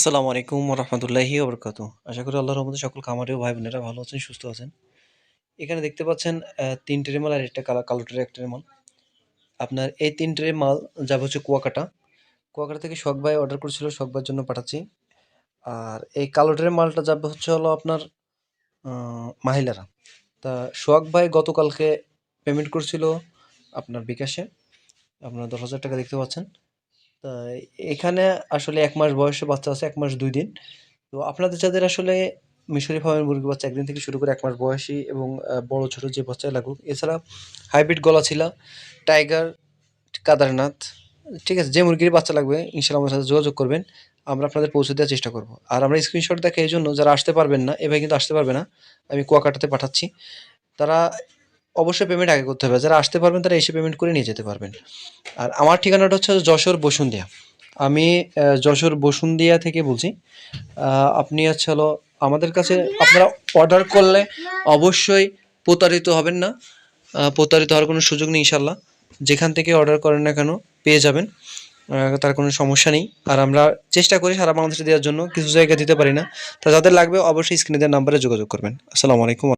আসসালামু আলাইকুম রহমতুল্লাহি ওবরকাত আশা করি আল্লাহর রহমতে সকল খামারি ও ভাই বোনেরা ভালো আছেন, সুস্থ আছেন। এখানে দেখতে পাচ্ছেন তিন ট্রে মাল আর একটা কালা কালো ট্রে একটা মাল আপনার এই তিন ট্রে মাল যাবে হচ্ছে কুয়াকাটা। কুয়াকাটা থেকে শখ ভাই অর্ডার করেছিল, শখ ভাইয়ের জন্য পাঠাচ্ছি। আর এই কালো ট্রে মালটা যাবে হচ্ছে হলো আপনার মাহিলারা। তা শখ ভাই গতকালকে পেমেন্ট করছিল আপনার বিকাশে। আপনার দশ হাজার টাকা দেখতে পাচ্ছেন। তা এখানে আসলে এক মাস বয়সে বাচ্চা আছে, এক মাস দুই দিন। তো আপনাদের যাদের আসলে মিশরি ফার্মের মুরগি বাচ্চা একদিন থেকে শুরু করে এক মাস বয়সী এবং বড় ছোট যে বাচ্চাই লাগুক, এছাড়া হাইব্রিড গলা ছিল টাইগার, কাদারনাথ, ঠিক আছে, যে মুরগির বাচ্চা লাগবে ইনশাল্লাহ আমার সাথে যোগাযোগ করবেন, আমরা আপনাদের পৌঁছে দেওয়ার চেষ্টা করব। আর আমরা স্ক্রিনশট দেখে এই জন্য, যারা আসতে পারবেন না, এভাবে কিন্তু আসতে পারবে না, আমি কুয়াকাটাতে পাঠাচ্ছি। তারা অবশ্যই পেমেন্ট আগে করতে হবে। যারা আসতে পারবেন, তারা এসে পেমেন্ট করে নিয়ে যেতে পারবেন। আর আমার ঠিকানাটা হচ্ছে যশোর বসুন্দিয়া আমি যশোর বসুন্দিয়া থেকে বলছি। আপনি হচ্ছে হলো আমাদের কাছে আপনারা অর্ডার করলে অবশ্যই প্রতারিত হবেন না। প্রতারিত হওয়ার কোনো সুযোগ নেই ইনশাল্লাহ যেখান থেকে অর্ডার করেন না কেন পেয়ে যাবেন। তার কোনো সমস্যা নেই। আর আমরা চেষ্টা করি সারা বাংলাদেশে দেওয়ার জন্য। কিছু জায়গা দিতে পারি না। তা যাদের লাগবে অবশ্যই স্ক্রিনে দেওয়ার নাম্বারে যোগাযোগ করবেন। আসসালামু আলাইকুম।